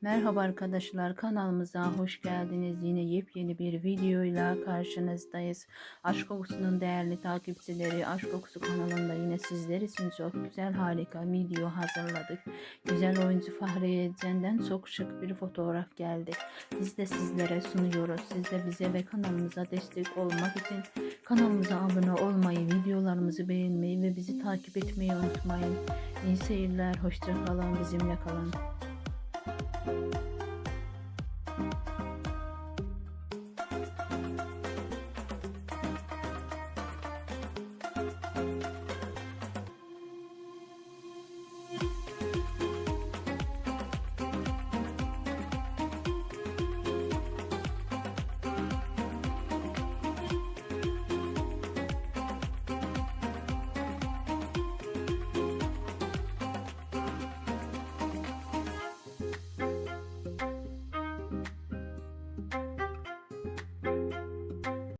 Merhaba arkadaşlar kanalımıza hoş geldiniz. Yine yepyeni bir videoyla karşınızdayız. Aşk Kokusu'nun değerli takipçileri Aşk Kokusu kanalında yine sizler için çok güzel harika video hazırladık. Güzel oyuncu Fahriye Cen'den çok şık bir fotoğraf geldi. Biz de sizlere sunuyoruz. Siz de bize ve kanalımıza destek olmak için kanalımıza abone olmayı, videolarımızı beğenmeyi ve bizi takip etmeyi unutmayın. İyi seyirler, hoşça kalın, thank you